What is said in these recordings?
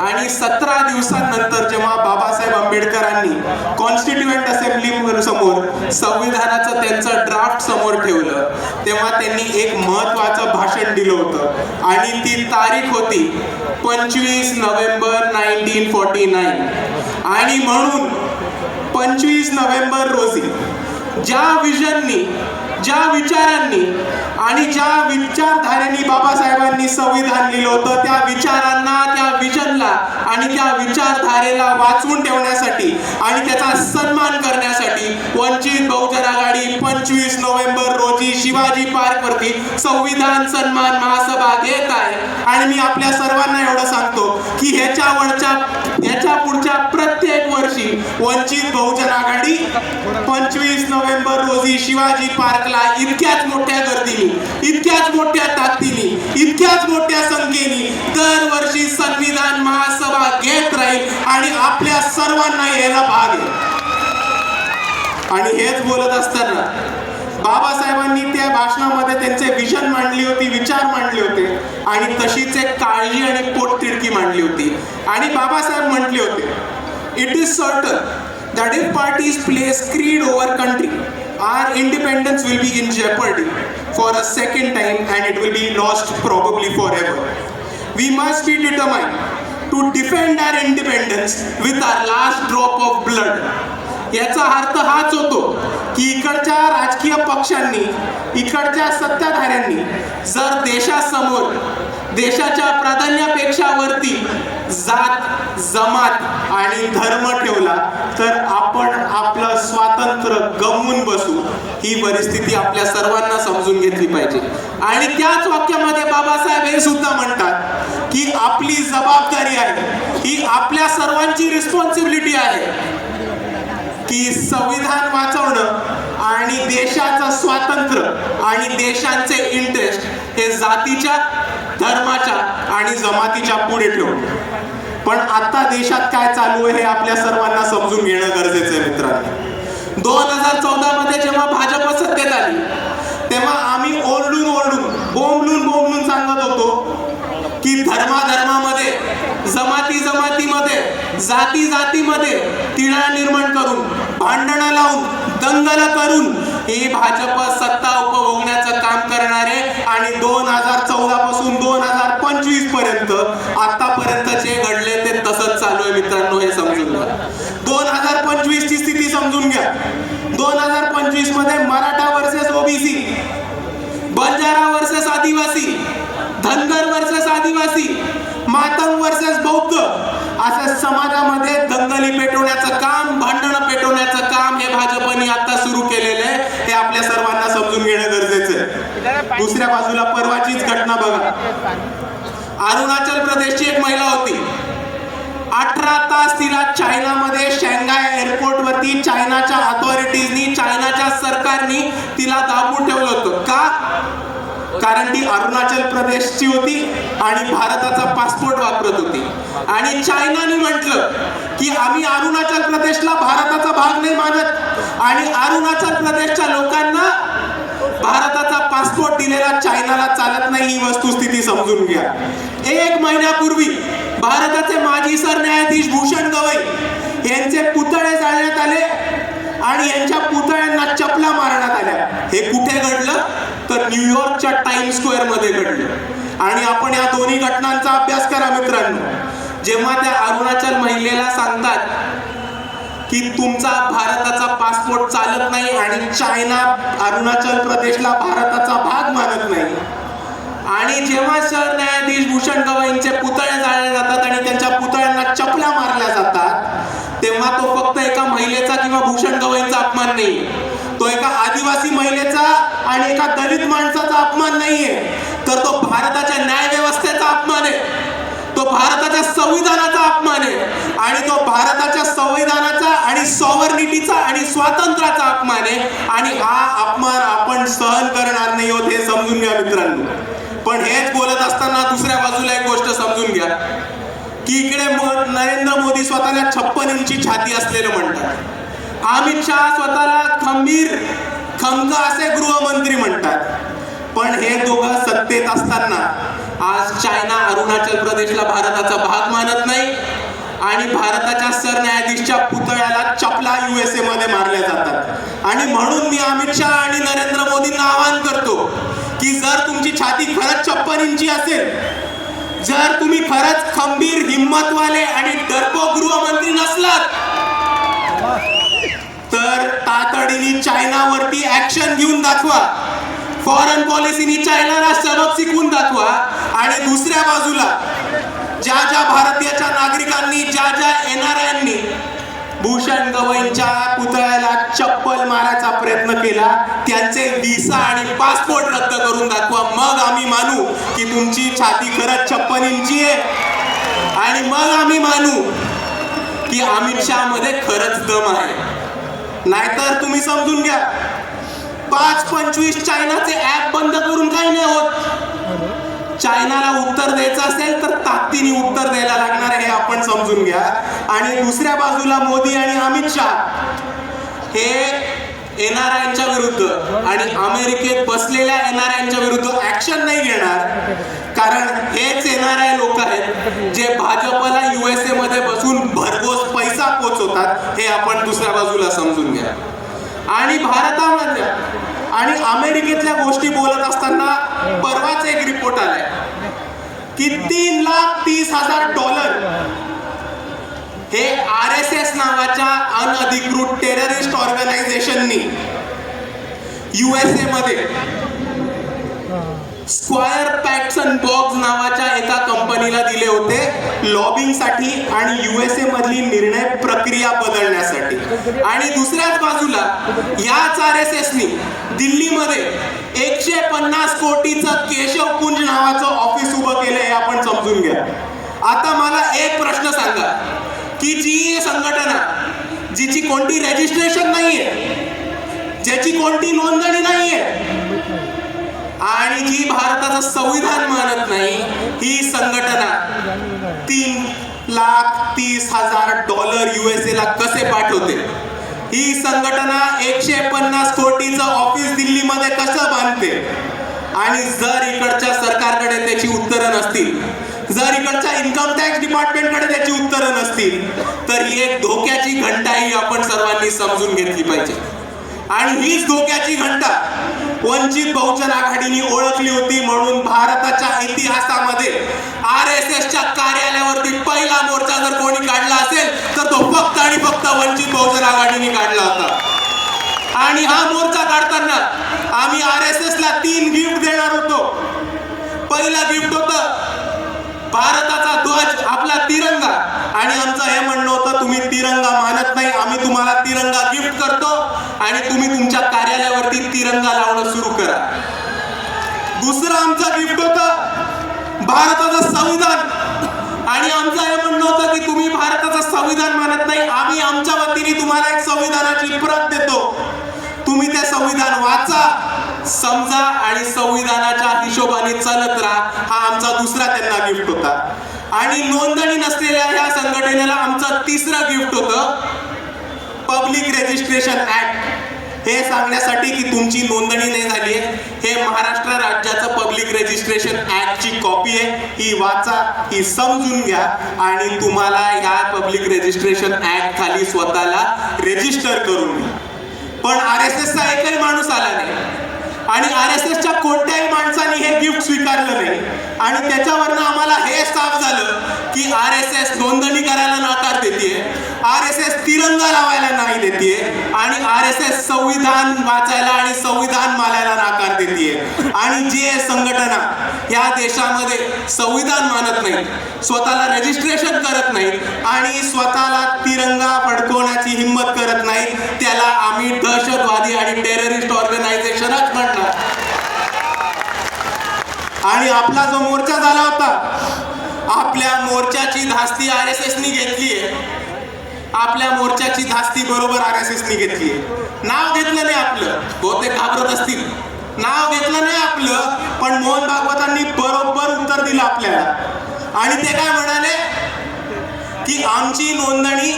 आणि सतरा दिवसांनंतर जेव्हा बाबासाहेब आंबेडकरांनी कॉन्स्टिट्युएंट असेंब्ली समोर संविधानाचं त्यांचं ड्राफ्ट समोर ठेवलं तेव्हा त्यांनी एक महत्वाचं भाषण दिलं होतं. आणि ती तारीख होती पंचवीस नोव्हेंबर नाईन्टीन फोर्टी नाईन. आणि म्हणून पंचवीस नोव्हेंबर रोजी ज्या विजननी ज्या विचारांनी आणि ज्या विचारधारेने बाबासाहेबांनी संविधान लिहिलं होतं त्या विचारांना आणि त्या विचारधारेला वाचवून ठेवण्यासाठी आणि त्याचा सन्मान करण्यासाठी वंचित बहुजन आघाडी ठिकाणी पंचवीस नोव्हेंबर रोजी शिवाजी पार्क वरती संविधान सन्मान महासभा घेत आहे. आणि मी आपल्या सर्वांना एवढं सांगतो की ह्याच्या वरच्या ह्याच्या पुढच्या प्रत्येक वर्षी वंचित बहुजन आघाडी पंचवीस नोव्हेंबर रोजी शिवाजी पार्कला इतक्याच मोठ्या गर्दीने इतक्याच मोठ्या ताकदीने इतक्याच मोठ्या संख्येने दरवर्षी संविधान महासभा घेत राहील आणि आपल्या सर्वांना यायला भाग आहे. आणि हेच बोलत असताना बाबासाहेबांनी त्या भाषणामध्ये त्यांचे विजन मांडली होती विचार मांडले होते. आणि तशीच एक काळजी आणि पोटतिडकी मांडली होती. आणि बाबासाहेब म्हटले होते it is certain that if parties place creed over country our independence will be in jeopardy for a second time and it will be lost probably for ever we must be determined to defend our independence with our last drop of blood याचा अर्थ हाच होतो की इकडच्या राजकीय पक्षांनी इकडच्या सत्ताधाऱ्यांनी जर देशासमोर देशाच्या प्राधान्यापेक्षा वरती जात जमात आणि धर्म ठेवला तर आपण आपलं स्वातंत्र्य गमवून बसू ही परिस्थिती आपल्या सर्वांना समजून घेतली पाहिजे. आणि त्याच वाक्यामध्ये बाबासाहेब हे सुद्धा म्हणतात की आपली जबाबदारी आहे ही आपल्या सर्वांची रिस्पॉन्सिबिलिटी आहे. की संविधान वाचवणं आणि देशाचं स्वातंत्र्य आणि देशांचे इंटरेस्ट हे जातीच्या धर्माच्या आणि जमातीच्या पुढे ठेवणं पण आता देशात काय चालू आहे हे आपल्या सर्वांना समजून घेणं गरजेचं आहे मित्रांनो. दोन हजार चौदा मध्ये जेव्हा भाजप सत्तेत आली तेव्हा आम्ही ओरडून ओरडून बोंबलून बोंबलून सांगत होतो की धर्माधर्मामध्ये जमाती जमातीमध्ये जाती जातीमध्ये तिळा निर्माण करून भांडणं लावून दंगल करून ही भाजप सत्ता उपभोगण्याचं काम करणारे आणि दोन हजार चौदा पासून दोन हजार पंचवीसपर्यंत आतापर्यंत जे घडले ते तसंच चालू आहे मित्रांनो हे समजून घ्या. दोन हजार पंचवीस ची स्थिती समजून घ्या. दोन हजार पंचवीसमध्ये Maratha versus OBC Banjara versus Adivasi Dhangar versus आदिवासी मातंग वर्सेस बौद्ध. असं समाजामध्ये दंगली पेटवण्याचं काम भांडणं पेटवण्याचं काम हे भाजपने आता सुरू केलेलं आहे. हे आपल्या सर्वांना समजून घेणं गरजेचं आहे. दुसऱ्या बाजूला परवाचीच घटना बघा. अरुणाचल प्रदेशची एक महिला होती. अठरा तास तिला चायनामध्ये शेंगाय एअरपोर्ट वरती चायनाच्या अथॉरिटीजनी चायनाच्या सरकारनी तिला दाबून ठेवलं होतं. का? कारण ती अरुणाचल प्रदेशची होती आणि भारताचा पासपोर्ट वापरत होती. आणि चायनाने म्हटलं की आम्ही अरुणाचल प्रदेशला भारताचा भाग नाही मानत. आणि अरुणाचल प्रदेशच्या लोकांना भारताचा पासपोर्ट दिलेला चायनाला चालत नाही ही वस्तुस्थिती समजून घ्या. एक महिन्यापूर्वी भारताचे माजी सरन्यायाधीश भूषण गवई यांचे पुतळे जाळण्यात आले आणि यांच्या पुतळ्यांना चपला मारण्यात आल्या. हे कुठे घडलं? न्यूयॉर्कच्या टाइम स्क्वेअरमध्ये घडलं. आणि आपण या दोन्ही घटनांचा अभ्यास करा मित्रांनो. जेव्हा त्या अरुणाचल महिलेला सांगतात की तुमचा भारताचा पासपोर्ट चालत नाही आणि चायना अरुणाचल प्रदेशला भारताचा भाग मानत नाही. आणि जेव्हा सरन्यायाधीश भूषण गवईंचे पुतळे जाळले जातात आणि त्यांच्या पुतळ्यांना चपल्या मारल्या जातात तेव्हा तो फक्त एका महिलेचा किंवा भूषण गवईंचा अपमान नाही. एका आदिवासी महिलेचा आणि एका दलित माणसाचा अपमान नाहीये तर तो भारताच्या न्याय व्यवस्थेचा अपमान आहे. तो भारताच्या संविधानाचा अपमान आहे आणि तो भारताच्या संविधानाचा आणि सॉवर्निटीचा आणि स्वातंत्र्याचा अपमान आहे. आणि हा अपमान आपण सहन करणार नाही होत हे समजून घ्या मित्रांनो. पण हेच बोलत असताना दुसऱ्या बाजूला एक गोष्ट समजून घ्या. की इकडे नरेंद्र मोदी स्वतःला छप्पन इंची छाती असलेलं म्हणतात. अमित शहा स्वतःला खंबीर खमक असे गृहमंत्री म्हणतात. पण हे दोघं सत्तेत असताना आज चायना अरुणाचल प्रदेशला भारताचा भाग मानत नाही आणि भारताच्या सरन्यायाधीशच्या पुतळ्याला चपला युएसए मध्ये मारल्या जातात. आणि म्हणून मी अमित शहा आणि नरेंद्र मोदींना आवाहन करतो की जर तुमची छाती खरंच छप्पन इंची असेल जर तुम्ही खरंच खंबीर हिम्मतवाले आणि डरपो गृहमंत्री नसलात तर तातडीने चायनावरती ऍक्शन घेऊन दाखवा. फॉरेन पॉलिसीनी चायनाला सबक शिकवून दाखवा. आणि दुसऱ्या बाजूला ज्या ज्या भारतीयाच्या नागरिकांनी ज्या ज्या येणाऱ्यांनी भूषण गवईंच्या पुतळ्याला चप्पल मारायचा प्रयत्न केला त्यांचे व्हिसा आणि पासपोर्ट रद्द करून दाखवा. मग आम्ही मानू की तुमची छाती खरंच छप्पन इंची आहे. आणि मग आम्ही मानू की अमित शहा मध्ये खरंच दम आहे. नाहीतर तुम्ही समजून घ्या. पाच पंचवीस चायनाचे ऍप बंद करून काही नाही होत. चायनाला उत्तर द्यायचं असेल तर ताकदीने उत्तर द्यायला लागणार हे आपण समजून घ्या. आणि दुसऱ्या बाजूला मोदी आणि अमित शहा. हे एन आर आयच्या विरुद्ध आणि अमेरिकेत बसलेल्या एन आर आयच्या विरुद्ध ऍक्शन नाही घेणार. कारण हेच एन आर आय लोक आहेत जे भाजपला युएसए मध्ये बसून भरघोस पैसा होतात हे आपण दुसऱ्या बाजूला समजून घ्या. आणि भारतामध्ये आणि अमेरिकेतल्या गोष्टी बोलत असताना परवाच एक रिपोर्ट आलाय की तीन लाख तीस हजार डॉलर हे आर एस एस नावाच्या अनधिकृत टेररिस्ट ऑर्गनायझेशननी युएसए मध्ये स्क्वायर पॅक्सन बॉक्स नावाच्या एका कंपनीला दिले होते लॉबिंगसाठी आणि युएसए मधली निर्णय प्रक्रिया बदलण्यासाठी. आणि दुसऱ्याच बाजूला याच आर एस एसनी दिल्लीमध्ये एकशे पन्नास कोटीचं केशव कुंज नावाचं ऑफिस उभं केलं हे आपण समजून घ्या. आता मला एक प्रश्न सांगा की जी संघटना जिची कोणती रजिस्ट्रेशन नाहीये ज्याची कोणती नोंदणी नाहीये आणि जी भारताचं संविधान मानत नाही ही संघटना तीन लाख तीस हजार डॉलर युएसए ला कसे पाठवते? ही संघटना एकशे पन्नास कोटीचं ऑफिस दिल्लीमध्ये कसं बांधते? आणि जर इकडच्या सरकारकडे त्याची उत्तरं नसतील जर इकडच्या इन्कम टॅक्स डिपार्टमेंटकडे त्याची उत्तरं नसतील तर ही एक धोक्याची घंटा ही आपण सर्वांनी समजून घेतली पाहिजे. आणि हीच धोक्याची घंटा वंचित बहुजन आघाडीने ओळखली होती म्हणून भारताच्या इतिहासामध्ये आर एस एसच्या कार्यालयावरती पहिला मोर्चा जर कोणी काढला असेल तर तो फक्त आणि फक्त वंचित बहुजन आघाडीने काढला होता. आणि हा मोर्चा काढताना आम्ही आर एस एसला तीन गिफ्ट देणार होतो. पहिलं गिफ्ट होतं भारताचा ध्वज आपला तिरंगा. आणि आमचं हे म्हणणं होतं तुम्ही तिरंगा मानत नाही आम्ही तुम्हाला तिरंगा गिफ्ट करतो आणि तुम्ही तुमच्या कार्यालयावरती तिरंगा लावणं सुरू करा. दुसरं आमचं गिफ्ट होतं भारताचं संविधान. आणि आमचं हे म्हणणं होतं की तुम्ही भारताचं संविधान मानत नाही आम्ही आमच्या वतीने तुम्हाला एक संविधानाची प्रत देतो. तुम्ही ते संविधान वाचा समजा आणि संविधानाच्या हिशोबाने चालत राहा हा आमचा दुसरा त्यांना गिफ्ट होता. आणि नोंदणी नसलेल्या या संघटनेला आमचा तिसरा गिफ्ट होतं पब्लिक रजिस्ट्रेशन ऍक्ट हे सांगण्यासाठी की तुमची नोंदणी नाही झाली आहे. हे महाराष्ट्र राज्याचं पब्लिक रजिस्ट्रेशन ऍक्टची कॉपी आहे. ही वाचा ही समजून घ्या आणि तुम्हाला या पब्लिक रजिस्ट्रेशन ऍक्ट खाली स्वतःला रजिस्टर करून घ्या. पण आर एस एसचा एकही माणूस आला नाही. आणि आर एस एसच्या कोणत्याही माणसाने हे गिफ्ट स्वीकारलं नाही. आणि त्याच्यावरनं आम्हाला हे साफ झालं की आर एस एस नोंदणी करायला नकार देते एस एस तिरंगा लावायला नाही देते आणि आर एस एस संविधान वाचायला आणि संविधान मालायला नाकार देते आणि जे संघटना या देशामध्ये संविधान मानत नाही स्वतःला रजिस्ट्रेशन करत नाही आणि स्वतःला तिरंगा फडकवण्याची हिंमत करत नाही त्याला आम्ही दहशतवादी आणि टेररिस्ट ऑर्गनायझेशनच म्हणणार. आणि आपला जो मोर्चा झाला होता आपल्या मोर्चाची धास्ती आर एस एसनी घेतली आहे आपल्या मोर्चाची धास्ती बरोबर आर एस एसनी घेतली नाव घेतलं नाही आपलं. बहुतेक घाबरत असतील. नाव घेतलं नाही आपलं पण मोहन भागवतांनी बरोबर उत्तर दिलं आपल्याला. आणि ते काय म्हणाले? की आमची नोंदणी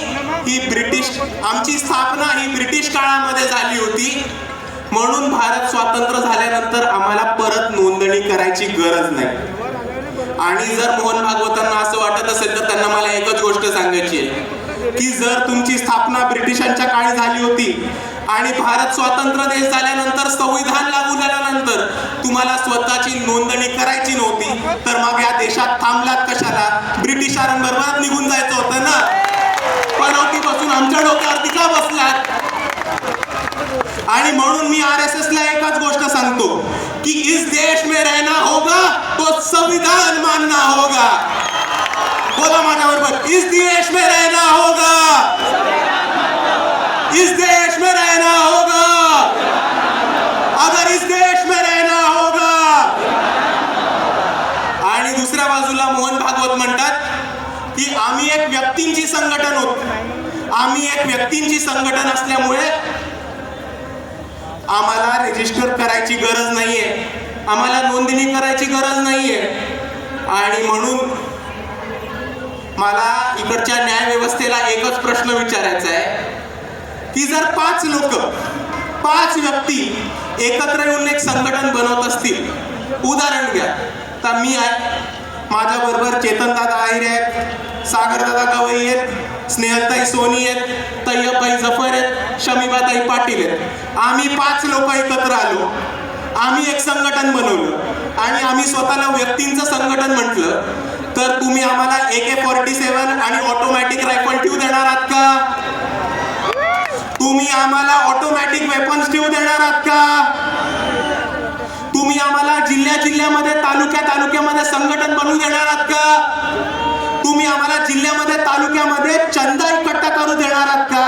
ही ब्रिटिश आमची स्थापना ही ब्रिटिश काळामध्ये झाली होती. म्हणून भारत स्वातंत्र्य झाल्यानंतर आम्हाला परत नोंदणी करायची गरज नाही. आणि जर मोहन भागवतांना असं वाटत असेल तर त्यांना मला एकच गोष्ट सांगायची आहे. की जर तुमची स्थापना ब्रिटिशांच्या काळी झाली होती आणि भारत स्वतंत्र देश झाल्यानंतर संविधान लागू झाल्यानंतर तुम्हाला स्वतःची नोंदणी करायची नव्हती तर मग या देशात थांबलात कशाला? ब्रिटिशांबरोबर निघून जायचं होतं ना? पनौतीपासून आमच्या डोक्यावरती का बसलात. आणि म्हणून मी आर एस एस ला एकच गोष्ट सांगतो की इस देश में रहना होगा तो संविधान मानना होगा. बोला माझ्या बरोबर इस देश में रहना होगा। इस देश में रहना होगा। अगर इस देश में रहना होगा। आणि दुसऱ्या बाजूला मोहन भागवत म्हणतात की आम्ही एक व्यक्तींची संघटन होत. आम्ही एक व्यक्तींची संघटन असल्यामुळे आम्हाला रजिस्टर करायची गरज नाहीये. आम्हाला नोंदणी करायची गरज नाहीये. आणि म्हणून मला इकडच्या न्यायव्यवस्थेला एकच प्रश्न विचारायचा आहे. की जर पाच लोक पाच व्यक्ती एकत्र येऊन एक संघटन बनवत असतील उदाहरण घ्या. तर मी आहे माझ्याबरोबर चेतनदादा आहिरे आहेत सागरदादा गवई आहेत स्नेहलताई सोनी आहेत तय्यबाई जफर आहेत शमीबाताई पाटील आहेत. आम्ही पाच लोक एकत्र आलो आम्ही एक संघटन बनवलं आणि आम्ही स्वतःला व्यक्तींचं संघटन म्हटलं. तर तुम्ही आम्हाला ए के फॉर्टी सेवन आणि ऑटोमॅटिक रायफल ठेवू देणार आहात का? तुम्ही आम्हाला ऑटोमॅटिक वेपन्स ठेवू देणार आहात का? तुम्ही आम्हाला जिल्ह्या जिल्ह्यामध्ये तालुक्या तालुक्यामध्ये संघटन बनवू देणार आहात का? तुम्ही आम्हाला जिल्ह्यामध्ये तालुक्यामध्ये चंदा इकट्ठा करू देणार आहात का?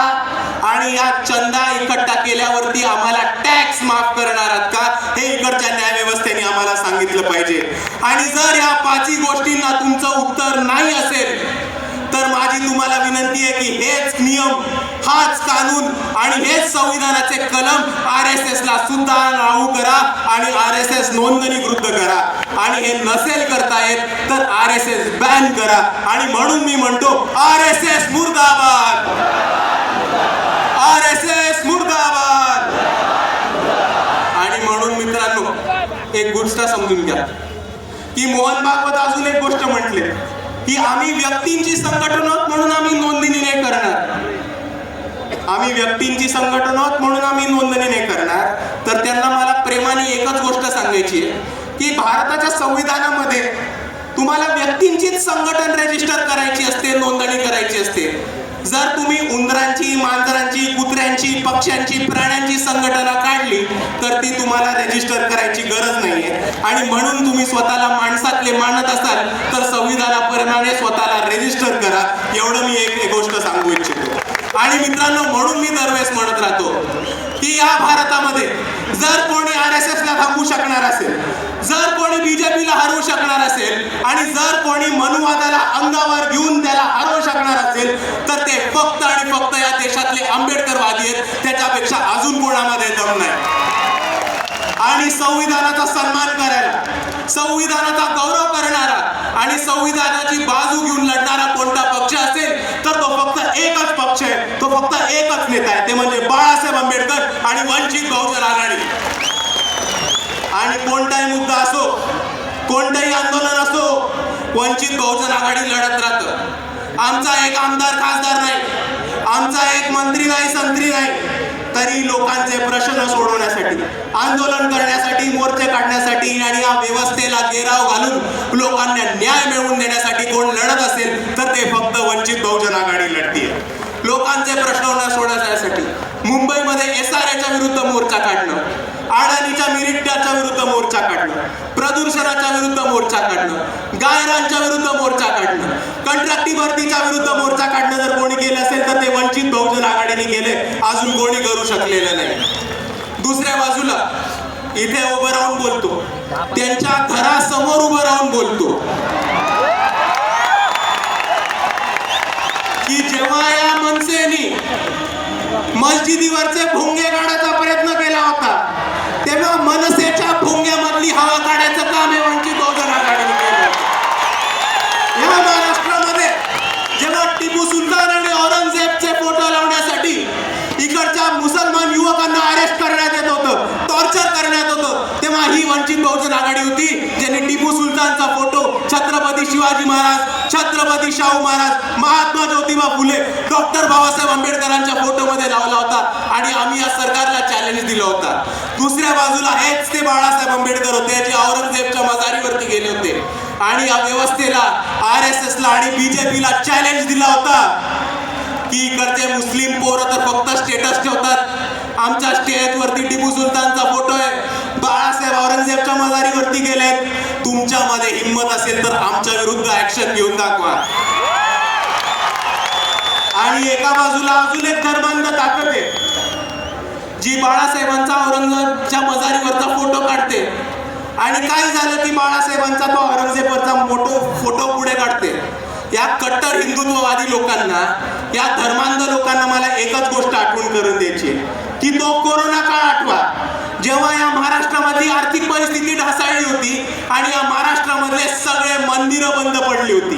आणि या चंदा इकट्ठा केल्यावरती आम्हाला टॅक्स माफ करणार आहात का हे इकडच्या न्याय व्यवस्थेने आम्हाला सांगितलं पाहिजे आणि जर या पाचही गोष्टींना तुमचं उत्तर नाही असेल तर माझी तुम्हाला विनंती आहे की हेच नियम हाच कानून आणि हेच संविधानाचे कलम आर एस एस ला सुद्धा लागू करा आणि आर एस एस नोंदणीकृत करा. आणि हे नसेल करता येत तर आर एस एस बॅन करा. आणि म्हणून मी म्हणतो आर एस एस मुर्दाबाद! आर एस एस मुर्दाबाद! आणि म्हणून मित्रांनो एक गोष्ट समजून घ्या. की मोहन भागवत अजून एक गोष्ट म्हटले. की आम्ही व्यक्तींची संघटन आहोत म्हणून आम्ही नोंदणी नाही करणार. आम्ही व्यक्तींची संघटन आहोत म्हणून आम्ही नोंदणी नाही करणार. तर त्यांना मला प्रेमाने एकच गोष्ट सांगायची आहे की भारताच्या संविधानामध्ये तुम्हाला व्यक्तींचीच संघटन रजिस्टर करायची असते नोंदणी करायची असते. जर तुम्ही उंदरांची मांजरांची कुत्र्यांची पक्ष्यांची प्राण्यांची संघटना काढली तर ती तुम्हाला रेजिस्टर करायची गरज नाहीये. आणि म्हणून तुम्ही स्वतःला माणसातले मानत असाल तर संविधानाप्रमाणे स्वतःला रेजिस्टर करा. एवढं मी एक गोष्ट सांगू इच्छितो. आणि मित्रांनो म्हणून मी दरवेळेस म्हणत राहतो की या भारतामध्ये जर कोणी आर एस ला थांबू शकणार असेल जर कोणी बीजेपीला हरवू शकणार असेल आणि जर कोणी मनुवादाला अंगावर घेऊन त्याला हरवू शकणार असेल तर ते फक्त आणि फक्त या देशातले आंबेडकरवादी आहेत. त्याच्यापेक्षा अजून कोणामध्ये दम नाही. आणि संविधानाचा सन्मान करायला संविधानाचा गौरव करणारा आणि संविधानाची बाजू घेऊन लढणारा कोणता पक्ष असेल तर तो फक्त एकच पक्ष आहे. तो फक्त एकच नेता आहे. ते म्हणजे बाळासाहेब आंबेडकर आणि वंचित बहुजन आघाडी. आणि कोणताही मुद्दा असो कोणतंही आंदोलन असो वंचित बहुजन आघाडी लढत राहतं. आमचा एक आमदार खासदार नाही आमचा एक मंत्री नाही संत्री नाही तरी लोकांचे प्रश्न सोडवण्यासाठी आंदोलन करण्यासाठी मोर्चे काढण्यासाठी आणि या व्यवस्थेला घेराव घालून लोकांना न्याय मिळवून देण्यासाठी कोण लढत असेल तर ते फक्त वंचित बहुजन आघाडी लढतीये. लोकांचे प्रश्न सोडवण्यासाठी मुंबईमध्ये एस आर एच्या विरुद्ध मोर्चा काढणं अडाणीच्या मिरिट्याच्या विरुद्ध मोर्चा काढणं प्रदूषणाच्या विरुद्ध मोर्चा काढणं गायरांच्या विरुद्ध मोर्चा काढणं कंत्राटी भरतीच्या विरुद्ध मोर्चा काढणं जर कोणी केलं असेल तर ते वंचित बहुजन आघाडीने केले अजून कोणी करू शकलेलं नाही. दुसऱ्या बाजूला इथे उभं राहून बोलतो. त्यांच्या घरासमोर उभं राहून बोलतो. की जेव्हा या मनसेनी मस्जिदीवरचे भोंगे काढायचा प्रयत्न केला होता. तेव्हा मनसेच्या भोंग्यामधली हवा काढायचं काम हे वंचित बहुजन आघाडीने केलं या महाराष्ट्रामध्ये जेव्हा टिपू सुलतान आणि औरंगजेबचे फोटो लावण्यासाठी इकडच्या मुसलमान युवकांना अरेस्ट करण्यात येत होतं टॉर्चर करण्यात होतं तेव्हा ही वंचित बहुजन आघाडी होती ज्यांनी टिपू सुलतान सुलतानचा फोटो छत्रपती शिवाजी महाराज छत्रपती शाहू महाराज महात्मा ज्योतिबा फुले डॉक्टर बाबासाहेब आंबेडकरांच्या फोटोमध्ये लावला होता आणि आम्ही या सरकारला चॅलेंज दिला होता. दुसऱ्या बाजूला हेच ते बाळासाहेब आंबेडकर होते जे औरंगजेबच्या मजारीवरती गेले होते. आणि या व्यवस्थेला आर एस एस ला आणि बीजेपीला चॅलेंज दिला होता. की इकडचे मुस्लिम पोरं तर फक्त स्टेटस ठेवतात. आमच्या स्टेजवरती टिपू सुलतानचा फोटो आहे. बाळासाहेब औरंगजेबच्या मजारीवरती गेलेत तुमच्यामध्ये हिंमत असेल तर आमच्या विरुद्ध ऍक्शन घेऊन दाखवा. आणि एका बाजूला अजून एक धर्मांध ताकद आहे. जी बाळासाहेबांचा औरंगजेबच्या मजारीवरचा फोटो काढते. आणि काय झालं की बाळासाहेबांचा तो औरंगजेबवरचा मोठो फोटो पुढे काढते. या कट्टर हिंदुत्ववादी लोकांना या धर्मांध लोकांना मला एकच गोष्ट आठवण करून द्यायची की तो कोरोना काळ आठवा. जेव्हा या महाराष्ट्र महाराष्ट्रामधली आर्थिक परिस्थिती ढासळली होती आणि या महाराष्ट्रामधले सगळे मंदिरं बंद पडली होती.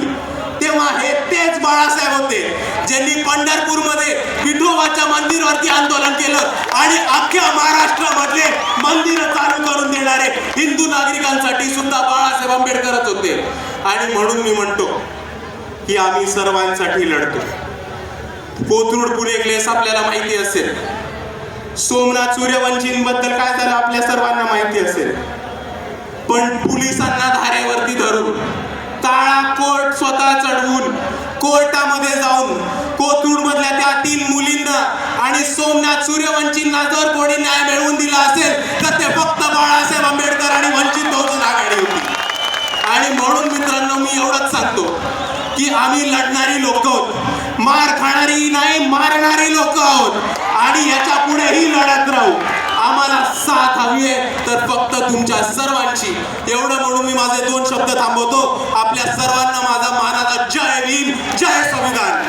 तेव्हा हे तेच बाळासाहेब होते ज्यांनी पंढरपूरमध्ये विठोबाच्या मंदिरावरती आंदोलन केलं आणि अख्ख्या महाराष्ट्रामधले मंदिर चालू करून देणारे हिंदू नागरिकांसाठी सुद्धा बाळासाहेब आंबेडकरच होते. आणि म्हणून मी म्हणतो की आम्ही सर्वांसाठी लढतो. कोथरूड पुरेकलेस आपल्याला माहिती असेल. सोमनाथ सूर्यवंशींबद्दल काय झालं आपल्या सर्वांना माहिती असेल. पण पोलिसांना धारेवरती धरून काळा कोर्ट स्वतः चढवून कोर्टामध्ये जाऊन कोथरूड मधल्या त्या तीन मुलींना आणि सोमनाथ सूर्यवंशींना जर कोणी न्याय मिळवून दिला असेल तर ते फक्त बाळासाहेब आंबेडकर आणि वंचित बहुजन आघाडी होती. आणि म्हणून मित्रांनो मी एवढंच सांगतो की आम्ही लढणारी लोक आहोत मार खाणारी नाही मारणारी लोक आहोत. आणि याच्या पुढेही लढत राहू. आम्हाला साथ हवी आहे तर फक्त तुमच्या सर्वांची. एवढं म्हणून मी माझे दोन शब्द थांबवतो. आपल्या सर्वांना माझा मानाचा जय भीम जय संविधान